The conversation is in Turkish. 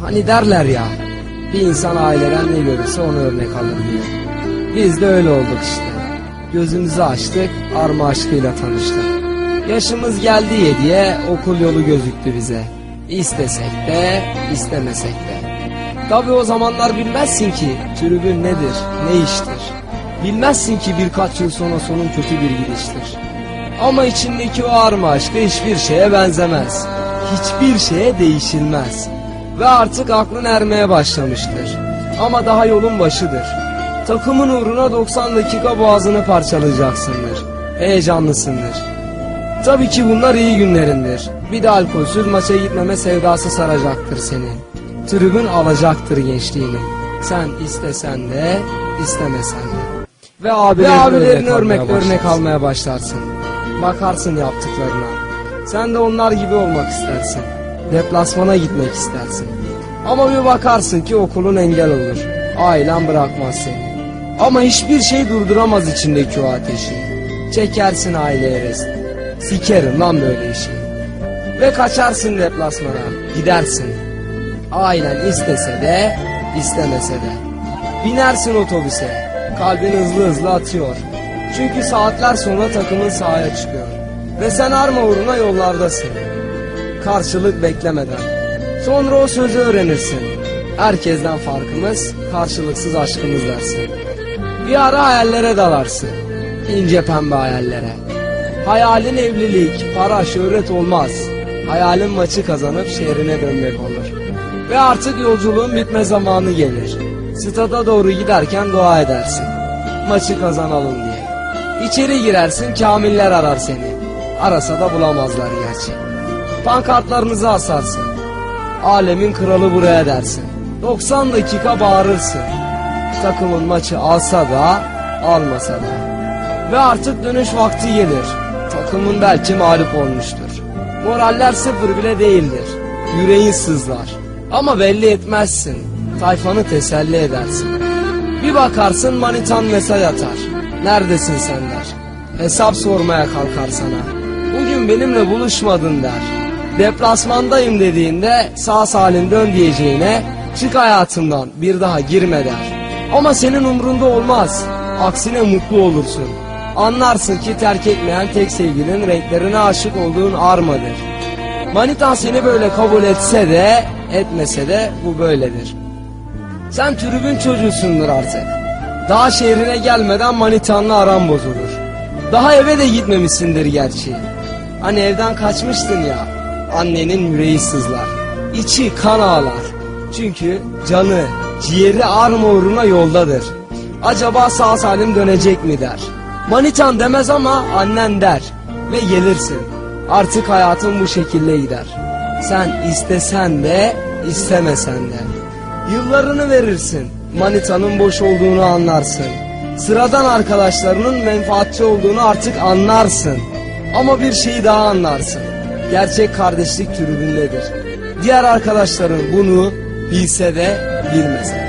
Hani derler ya bir insan aileden ne görürse onu örnek alır diye. Biz de öyle olduk işte. Gözümüzü açtık, arma aşkıyla tanıştık. Yaşımız geldi diye okul yolu gözüktü bize. İstesek de, istemesek de. Tabi o zamanlar bilmezsin ki tribün nedir, ne iştir. Bilmezsin ki birkaç yıl sonra sonun kötü bir gidiştir. Ama içindeki o arma aşkı hiçbir şeye benzemez. Hiçbir şeye değişilmez. Ve artık aklın ermeye başlamıştır. Ama daha yolun başıdır. Takımın uğruna 90 dakika boğazını parçalayacaksındır. Heyecanlısındır. Tabii ki bunlar iyi günlerindir. Bir de alkolsüz maça gitmeme sevdası saracaktır seni. Tribün alacaktır gençliğini. Sen istesen de istemesen de. Ve abilerini, Ve abilerini örnek, örnek, örnek almaya başlarsın. Bakarsın yaptıklarına. Sen de onlar gibi olmak istersin. Deplasmana gitmek istersin. Ama bir bakarsın ki okulun engel olur. Ailen bırakmaz seni. Ama hiçbir şey durduramaz içindeki o ateşi. Çekersin aileye rest. Sikerim lan böyle işi. Ve kaçarsın deplasmana. Gidersin. Ailen istese de istemese de. Binersin otobüse. Kalbin hızlı hızlı atıyor. Çünkü saatler sonra takımın sahaya çıkıyor. Ve sen arma uğruna yollardasın. Karşılık beklemeden. Sonra o sözü öğrenirsin. Herkesten farkımız karşılıksız aşkımız dersin. Bir ara hayallere dalarsın. İnce pembe hayallere. Hayalin evlilik, para, şöhret olmaz. Hayalin maçı kazanıp şehrine dönmek olur. Ve artık yolculuğun bitme zamanı gelir. Stada doğru giderken dua edersin. Maçı kazanalım diye. İçeri girersin kamiller arar seni. Arasa da bulamazlar gerçi. Pankartlarınızı asarsın. Alemin kralı buraya dersin. 90 dakika bağırırsın. Takımın maçı alsa da almasa da. Ve artık dönüş vakti gelir. Takımın belki mağlup olmuştur. Moraller sıfır bile değildir. Yüreğin sızlar. Ama belli etmezsin. Tayfanı teselli edersin. Bir bakarsın manitan mesaj atar. Neredesin sen der. Hesap sormaya kalkar sana. Bugün benimle buluşmadın der. Deplasmandayım dediğinde sağ salim dön diyeceğine çık hayatımdan bir daha girme der. Ama senin umrunda olmaz. Aksine mutlu olursun. Anlarsın ki terk etmeyen tek sevgilinin renklerine aşık olduğun armadır. Manitan seni böyle kabul etse de etmese de bu böyledir. Sen tribün çocuğusundur artık. Daha şehrine gelmeden manitanla aran bozulur. Daha eve de gitmemişsindir gerçi. Hani evden kaçmıştın ya. Annenin yüreği sızlar. içi kan ağlar. Çünkü canı, ciğeri arma uğruna yoldadır. Acaba sağ salim dönecek mi der. Manitan demez ama annen der. Ve gelirsin. Artık hayatın bu şekilde gider. Sen istesen de istemesen de. Yıllarını verirsin. Manitanın boş olduğunu anlarsın. Sıradan arkadaşlarının menfaatçi olduğunu artık anlarsın. Ama bir şeyi daha anlarsın. Gerçek kardeşlik tribündedir. Diğer arkadaşların bunu bilse de bilmese.